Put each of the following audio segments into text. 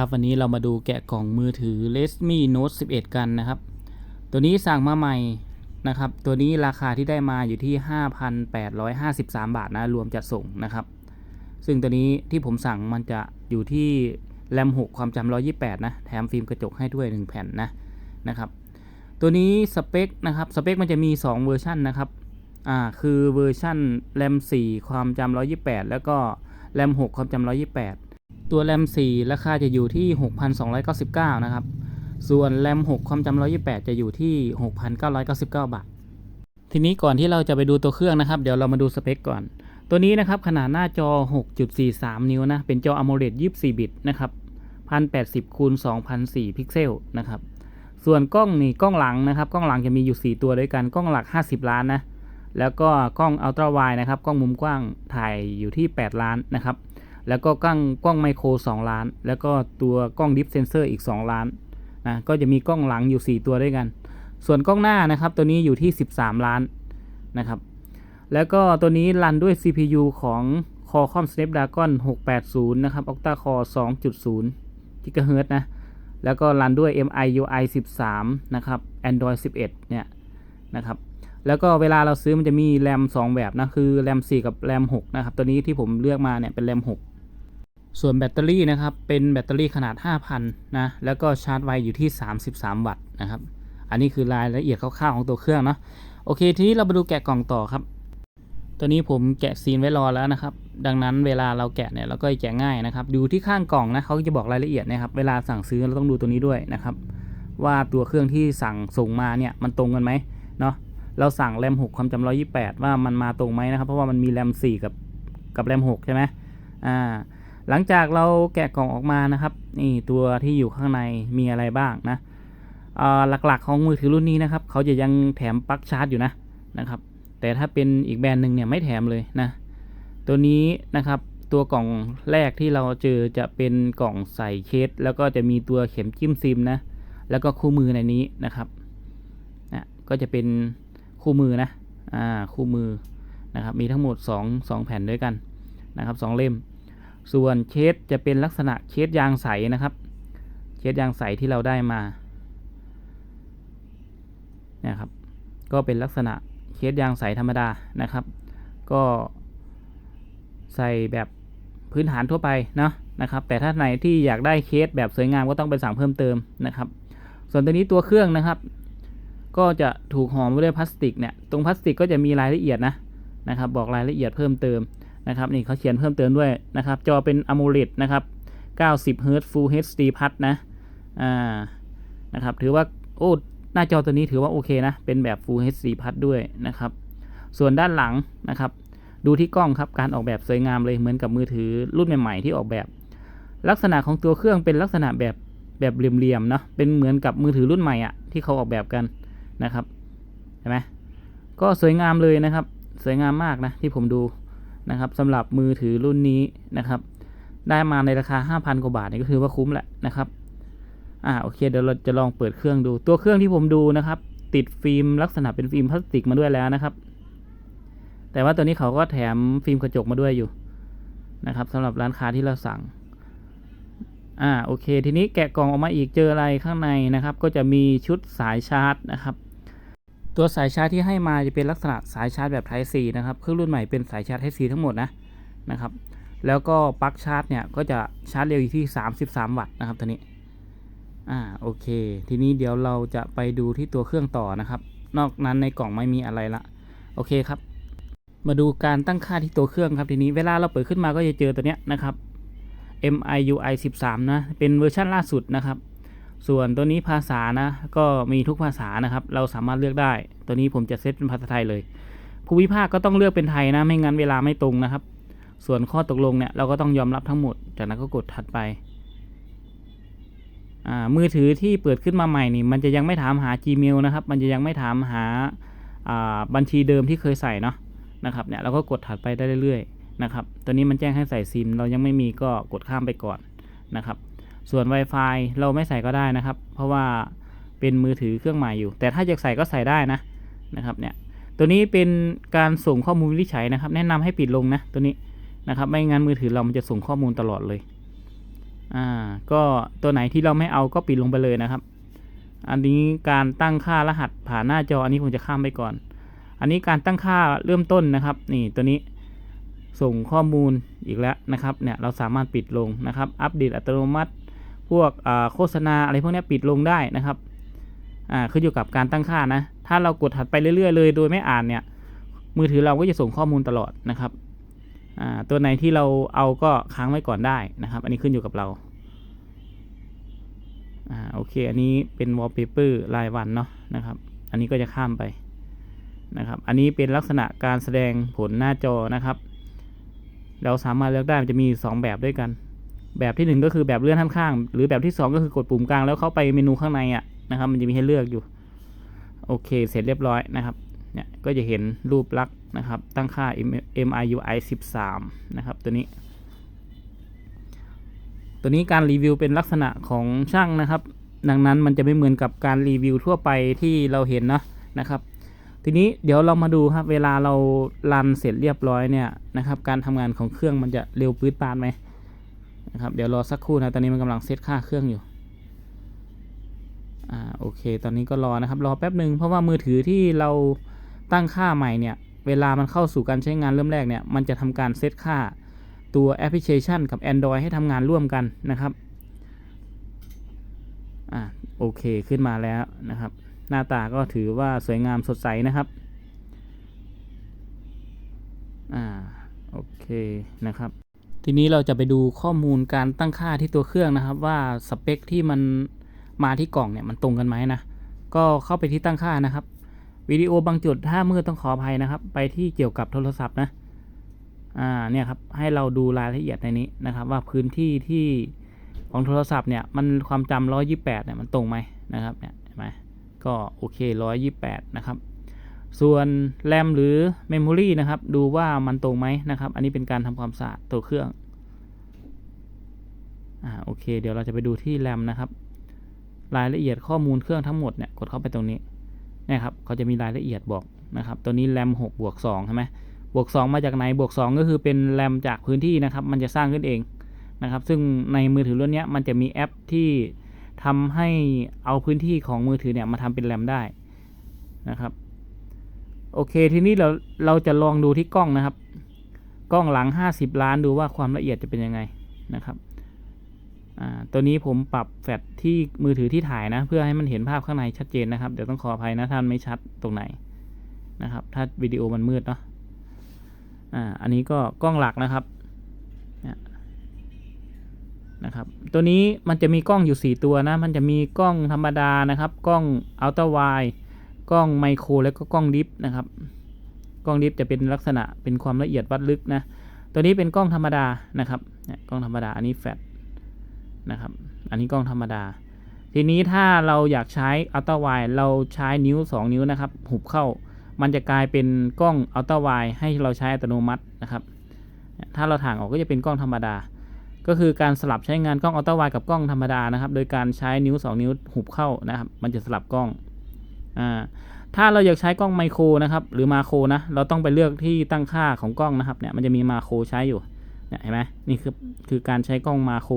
ครับวันนี้เรามาดูแกะกล่องมือถือ Redmi Note 11 กันนะครับ ตัวนี้สั่งมาใหม่นะครับ ตัวนี้ราคาที่ได้มาอยู่ที่ 5,853 บาทนะรวมจัดส่งนะครับ ซึ่งตัวนี้ที่ผมสั่งมันจะอยู่ที่แรม 6 ความจำ128 นะ แถมฟิล์มกระจกให้ด้วย 1 แผ่นนะนะครับ ตัวนี้สเปคนะครับสเปคมันจะมี 2 เวอร์ชันนะครับอ่าคือเวอร์ชันแรม 4 ความจำ128 แล้วก็แรม 6 ความจำ128 ตัวแรม 4 ราคาจะอยู่ที่ 6,299 นะครับ ส่วนแรม 6 ความจำ128 จะอยู่ที่ 6,999 บาท ทีนี้ก่อนที่เราจะไปดูตัวเครื่องนะครับ เดี๋ยวเรามาดูสเปคก่อน ตัวนี้นะครับขนาดหน้าจอ 6.43 นิ้วนะ เป็นจอ AMOLED 24 บิตนะครับ 1080คูณ2004 พิกเซลนะครับ ส่วนกล้องนี่กล้องหลังนะครับ กล้องหลังจะมีอยู่ 4 ตัวด้วยกัน กล้องหลัก 50 ล้านนะ แล้วก็กล้องอัลตร้าไวนะครับ กล้องมุมกว้างถ่ายอยู่ที่ 8 ล้านนะครับ แล้วก็กล้องกล้องไมโคร 2 ล้าน แล้วก็ตัวกล้องดิฟเซนเซอร์อีก 2 ล้านนะก็จะมีกล้องหลังอยู่ 4 ตัวด้วยกัน ส่วนกล้องหน้านะครับ ตัวนี้อยู่ที่ 13 ล้านนะครับ แล้วก็ตัวนี้รันด้วย CPU ของ Qualcomm Snapdragon 680 นะครับ Octa Core 2.0 GHz นะ แล้วก็รันด้วย MIUI 13 นะครับ Android 11 เนี่ยนะครับแล้วก็เวลาเราซื้อมันจะมีแรม2 แบบนะ คือแรม4 กับแรม6นะครับ ตัวนี้ที่ผมเลือกมาเนี่ยเป็นแรม6 ส่วนแบตเตอรี่นะครับ เป็นแบตเตอรี่ขนาด 5,000 นะ แล้วก็ชาร์จไวอยู่ที่ 33 วัตต์นะครับ อันนี้คือรายละเอียดคร่าวๆของตัวเครื่องเนาะ โอเค ทีนี้เรามาดูแกะกล่องต่อครับ ตัวนี้ผมแกะซีนไว้รอแล้วนะครับ ดังนั้นเวลาเราแกะเนี่ยเราก็แกะง่ายนะครับ ดูที่ข้างกล่องนะเขาจะบอกรายละเอียดนะครับ เวลาสั่งซื้อเราต้องดูตัวนี้ด้วยนะครับ ว่าตัวเครื่องที่สั่งส่งมาเนี่ยมันตรงกันไหมเนาะ เราสั่งแรม 6 ความจำ128 ว่ามันมาตรงไหมนะครับ เพราะว่ามันมีแรม 4 กับกับแรม 6 ใช่ไหมอ่า หลังจากเราแกะกล่องออกมานะครับนี่ตัวที่อยู่ข้างในมีอะไรบ้างนะหลักๆของมือถือรุ่นนี้นะครับเขาจะยังแถมปลั๊กชาร์จอยู่นะนะครับ แต่ถ้าเป็นอีกแบรนด์หนึ่งเนี่ยไม่แถมเลยนะ ตัวนี้นะครับตัวกล่องแรกที่เราเจอจะเป็นกล่องใส่เคสแล้วก็จะมีตัวเข็มจิ้มซิมนะแล้วก็คู่มือในนี้นะครับนะก็จะเป็นคู่มือนะอ่าคู่มือนะครับมีทั้งหมด 2 2 แผ่นด้วยกันนะครับสองเล่ม ส่วนเคสจะเป็นลักษณะเคสยางใสนะครับเคสยางใสที่เราได้มาเนี่ยครับ ก็เป็นลักษณะเคสยางใสธรรมดานะครับ ก็ใส่แบบพื้นฐานทั่วไปเนาะนะครับ แต่ถ้าไหนที่อยากได้เคสแบบสวยงามก็ต้องไปสั่งเพิ่มเติมนะครับ ส่วนตัวนี้ตัวเครื่องนะครับ ก็จะถูกห่อไว้ด้วยพลาสติกเนี่ย ตรงพลาสติกก็จะมีรายละเอียดนะนะครับ บอกรายละเอียดเพิ่มเติม นะครับนี่เขาเขียนเพิ่มเติมด้วยนะครับจอเป็น AMOLED นะครับ90 Hz Full HD Plus นะอ่านะครับถือว่าโอ้หน้าจอตัวนี้ถือว่าโอเคนะ เป็นแบบ Full HD Plus ด้วยนะครับ ส่วนด้านหลังนะครับ ดูที่กล้องครับการออกแบบสวยงามเลยเหมือนกับมือถือรุ่นใหม่ๆที่ออกแบบ ลักษณะของตัวเครื่องเป็นลักษณะแบบแบบเหลี่ยมๆเนาะเป็นเหมือนกับมือถือรุ่นใหม่อะที่เขาออกแบบกันนะครับเห็นไหมก็สวยงามเลยนะครับ สวยงามมากนะที่ผมดู นะครับสำหรับมือถือรุ่นนี้นะครับ ได้มาในราคา 5,000 กว่าบาทนี่ก็คือว่าคุ้มแหละนะครับอ่าโอเคเดี๋ยวเราจะลองเปิดเครื่องดูตัวเครื่องที่ผมดูนะครับ ติดฟิล์มลักษณะเป็นฟิล์มพลาสติกมาด้วยแล้วนะครับ แต่ว่าตัวนี้เขาก็แถมฟิล์มกระจกมาด้วยอยู่นะครับสำหรับร้านค้าที่เราสั่งอ่าโอเค ทีนี้แกะกล่องออกมาอีกเจออะไรข้างในนะครับ ก็จะมีชุดสายชาร์จนะครับ ตัวสายชาร์จที่ให้มาจะเป็นลักษณะสายชาร์จแบบ Type C นะครับเครื่องรุ่นใหม่เป็นสายชาร์จ Type C ทั้งหมดนะนะครับ แล้วก็ปลั๊กชาร์จเนี่ยก็จะชาร์จเร็วอยู่ที่ 33 วัตต์นะครับตัวนี้อ่าโอเค ทีนี้เดี๋ยวเราจะไปดูที่ตัวเครื่องต่อนะครับ นอกนั้นในกล่องไม่มีอะไรละโอเคครับ มาดูการตั้งค่าที่ตัวเครื่องครับทีนี้เวลาเราเปิดขึ้นมาก็จะเจอตัวเนี้ยนะครับ MIUI 13 นะ เป็นเวอร์ชันล่าสุดนะครับ ส่วนตัวนี้ภาษานะก็มีทุกภาษานะครับ เราสามารถเลือกได้ ตัวนี้ผมจะเซตเป็นภาษาไทยเลย ภูมิภาคก็ต้องเลือกเป็นไทยนะ ไม่งั้นเวลาไม่ตรงนะครับ ส่วนข้อตกลงเนี่ยเราก็ต้องยอมรับทั้งหมด จากนั้นก็กดถัดไป มือถือที่เปิดขึ้นมาใหม่นี่ มันจะยังไม่ถามหา Gmail นะครับ มันจะยังไม่ถามหาาบัญชีเดิมที่เคยใส่เนาะนะครับเนี่ยเราก็กดถัดไปได้เรื่อยๆนะครับ ตัวนี้มันแจ้งให้ใส่ซิม เรายังไม่มีก็กดข้ามไปก่อนนะครับ ส่วน Wi-Fi เราไม่ใส่ก็ได้นะครับ เพราะว่าเป็นมือถือเครื่องใหม่อยู่ แต่ถ้าอยากใส่ก็ใส่ได้นะนะครับเนี่ยตัวนี้เป็นการส่งข้อมูลวิจัยนะครับ แนะนำให้ปิดลงนะตัวนี้นะครับไม่งั้นมือถือเรามันจะส่งข้อมูลตลอดเลยอ่าก็ตัวไหนที่เราไม่เอาก็ปิดลงไปเลยนะครับ อันนี้การตั้งค่ารหัสผ่านหน้าจออันนี้ผมจะข้ามไปก่อน อันนี้การตั้งค่าเริ่มต้นนะครับ นี่ตัวนี้ส่งข้อมูลอีกแล้วนะครับเนี่ยเราสามารถปิดลงนะครับ อัปเดตอัตโนมัติ พวกโฆษณาอะไรพวกนี้ปิดลงได้นะครับอ่าขึ้นอยู่กับการตั้งค่านะ ถ้าเรากดถัดไปเรื่อยๆ เลยโดยไม่อ่านเนี่ย มือถือเราก็จะส่งข้อมูลตลอดนะครับอ่าตัวไหนที่เราเอาก็ค้างไว้ก่อนได้นะครับ อันนี้ขึ้นอยู่กับเราอ่าโอเค อันนี้เป็นวอลเปเปอร์รายวันเนาะนะครับ อันนี้ก็จะข้ามไปนะครับ อันนี้เป็นลักษณะการแสดงผลหน้าจอนะครับ เราสามารถเลือกได้มันจะมี 2 แบบด้วยกัน แบบที่ 1 ก็คือแบบเลื่อนข้างๆหรือแบบที่ 2 ก็คือกดปุ่มกลางแล้วเข้าไปเมนูข้างในอะนะครับ มันจะมีให้เลือกอยู่ โอเค เสร็จเรียบร้อยนะครับเนี่ยก็จะเห็นรูปลักษณ์นะครับ ตั้งค่า MIUI 13 นะครับ ตัวนี้ ตัวนี้การรีวิวเป็นลักษณะของช่างนะครับ ดังนั้นมันจะไม่เหมือนกับการรีวิวทั่วไปที่เราเห็นเนะนะครับ ทีนี้เดี๋ยวเรามาดูครับ เวลาเรารันเสร็จเรียบร้อยเนี่ยนะครับ การทำงานของเครื่องมันจะเร็วปื๊ดปานไหม นะครับ เดี๋ยวรอสักครู่นะ ตอนนี้มันกำลังเซตค่าเครื่องอยู่ อ่า โอเค ตอนนี้ก็รอนะครับ รอแป๊บหนึ่งเพราะว่ามือถือที่เราตั้งค่าใหม่เนี่ย เวลามันเข้าสู่การใช้งานเริ่มแรกเนี่ย มันจะทำการเซตค่าตัวแอปพลิเคชันกับ Android ให้ทำงานร่วมกันนะครับ อ่า โอเค ขึ้นมาแล้วนะครับ หน้าตาก็ถือว่าสวยงามสดใสนะครับ อ่า โอเคนะครับ ทีนี้เราจะไปดูข้อมูลการตั้งค่าที่ตัวเครื่องนะครับว่าสเปคที่มันมาที่กล่องเนี่ยมันตรงกันไหมนะก็เข้าไปที่ตั้งค่านะครับวิดีโอบางจุดถ้ามืดต้องขออภัยนะครับ ไปที่เกี่ยวกับโทรศัพท์นะอ่าเนี่ยครับให้เราดูรายละเอียดในนี้นะครับ ว่าพื้นที่ที่ของโทรศัพท์เนี่ยมันความจำ128เนี่ยมันตรงไหมนะครับเนี่ยเห็นไหมก็โอเค128นะครับ ส่วนแรมหรือ Memory นะครับ ดูว่ามันตรงไหมนะครับ อันนี้เป็นการทำความสะอาดตัวเครื่องอ่าโอเค เดี๋ยวเราจะไปดูที่แรมนะครับ รายละเอียดข้อมูลเครื่องทั้งหมดเนี่ยกดเข้าไปตรงนี้นะครับเขาจะมีรายละเอียดบอกนะครับตัวนี้แรม6บวก2ใช่ไหมบวก 2 มาจากไหนบวก 2 ก็คือเป็นแรมจากพื้นที่นะครับ มันจะสร้างขึ้นเองนะครับ ซึ่งในมือถือรุ่นนี้มันจะมีแอปที่ทำให้เอาพื้นที่ของมือถือเนี่ยมาทำเป็นแรมได้นะครับ โอเคทีนี้เราเราจะลองดูที่กล้องนะครับ กล้องหลัง 50 ล้านดูว่าความละเอียดจะเป็นยังไงนะครับตัวนี้ผมปรับแฟลชที่มือถือที่ถ่ายนะ เพื่อให้มันเห็นภาพข้างในชัดเจนนะครับ เดี๋ยวต้องขออภัยนะถ้านไม่ชัดตรงไหนนะครับ ถ้าวิดีโอมันมืดเนาะอ่าอันนี้ก็กล้องหลักนะครับนะครับ ตัวนี้มันจะมีกล้องอยู่ 4 ตัวนะ มันจะมีกล้องธรรมดานะครับ กล้องอัลตร้าไว กล้องไมโครแล้วก็กล้องดิฟนะครับ กล้องดิฟจะเป็นลักษณะเป็นความละเอียดวัดลึกนะ ตัวนี้เป็นกล้องธรรมดานะครับกล้องธรรมดาอันนี้แฟลชนะครับ อันนี้กล้องธรรมดา ทีนี้ถ้าเราอยากใช้อัลตร้าไวเราใช้นิ้ว 2 นิ้วนะครับ หุบเข้า มันจะกลายเป็นกล้องอัลตร้าไวให้เราใช้อัตโนมัตินะครับ ถ้าเราถ่างออกก็จะเป็นกล้องธรรมดา ก็คือการสลับใช้งานกล้องอัลตร้าไวกับกล้องธรรมดานะครับ โดยการใช้นิ้ว 2 นิ้วหุบเข้านะครับ มันจะสลับกล้อง อ่าถ้าเราอยากใช้กล้องไมโครนะครับ หรือมาโครนะ เราต้องไปเลือกที่ตั้งค่าของกล้องนะครับเนี่ยมันจะมีมาโครใช้อยู่เนี่ยเห็นไหมนี่คือคือการใช้กล้องมาโคร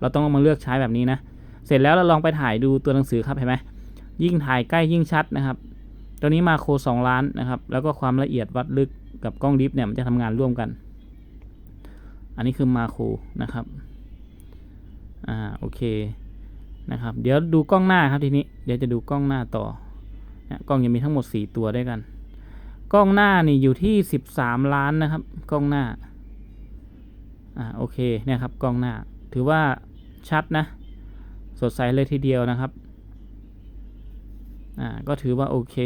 เราต้องมาเลือกใช้แบบนี้นะ เสร็จแล้วเราลองไปถ่ายดูตัวหนังสือครับเห็นไหมยิ่งถ่ายใกล้ยิ่งชัดนะครับตัวนี้มาโคร2ล้านนะครับ แล้วก็ความละเอียดวัดลึกกับกล้องดิฟเนี่ยมันจะทำงานร่วมกัน อันนี้คือมาโครนะครับอ่าโอเคนะครับ เดี๋ยวดูกล้องหน้าครับทีนี้เดี๋ยวจะดูกล้องหน้าต่อ นี่ยกล้องยังมีทั้งหมด 4 ตัวด้วยกัน กล้องหน้านี่อยู่ที่ 13 ล้านนะครับ กล้องหน้า อ่าโอเคเนี่ยครับกล้องหน้า ถือว่าชัดนะ สดใสเลยทีเดียวนะครับ อ่าก็ถือว่าโอเค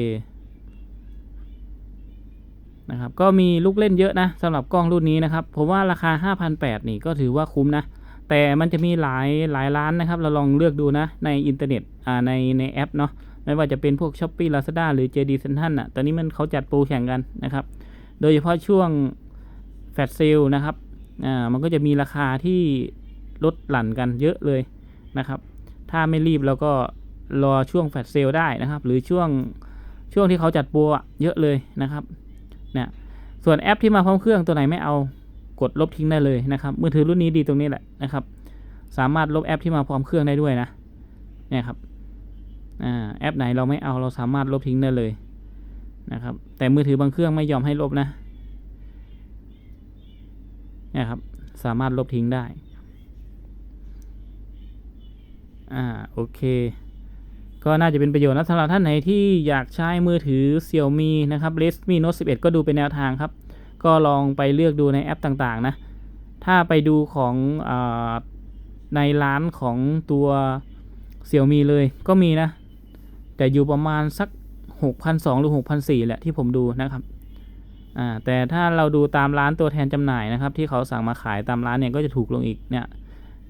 นะครับก็มีลูกเล่นเยอะนะสำหรับกล้องรุ่นนี้นะครับผมว่าราคา 5,800 นี่ก็ถือว่าคุ้มนะ แต่มันจะมีหลายหลายร้านนะครับ เราลองเลือกดูนะในอินเทอร์เน็ตอ่าในในแอปเนาะ ไม่ว่าจะเป็นพวก s h อ p e e Lazada หรือ JD Central อะ ตอนนี้มันเขาจัดโปรแข่งกันนะครับ โดยเฉพาะช่วงแฟลชเซลนะครับ อ่า มันก็จะมีราคาที่ลดหลั่นกันเยอะเลยนะครับ ถ้าไม่รีบเราก็รอช่วงแฟลชเซลได้นะครับ หรือช่วงช่วงที่เขาจัดโปรเยอะเลยนะครับ เนี่ย ส่วนแอปที่มาพร้อมเครื่องตัวไหนไม่เอากดลบทิ้งได้เลยนะครับ มือถือรุ่นนี้ดีตรงนี้แหละนะครับ สามารถลบแอปที่มาพร้อมเครื่องได้ด้วยนะ เนี่ยครับ แอปไหนเราไม่เอาเราสามารถลบทิ้งได้เลยนะครับ แต่มือถือบางเครื่องไม่ยอมให้ลบนะนี่ครับ สามารถลบทิ้งได้ อ่า โอเค ก็น่าจะเป็นประโยชน์นะสำหรับท่านไหนที่อยากใช้มือถือ Xiaomi นะครับ Redmi Note 11 ก็ดูเป็นแนวทางครับ ก็ลองไปเลือกดูในแอปต่างๆนะ ถ้าไปดูของอในร้านของตัว Xiaomi เลยก็มีนะ แต่อยู่ประมาณสัก 6,200 หรือ 6,400 แหละที่ผมดูนะครับอ่าแต่ถ้าเราดูตามร้านตัวแทนจำหน่ายนะครับ ที่เขาสั่งมาขายตามร้านเนี่ยก็จะถูกลงอีกเนี่ย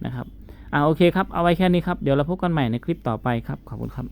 นะครับอ่าโอเคครับ เอาไว้แค่นี้ครับ เดี๋ยวเราพบกันใหม่ในคลิปต่อไปครับ ขอบคุณครับ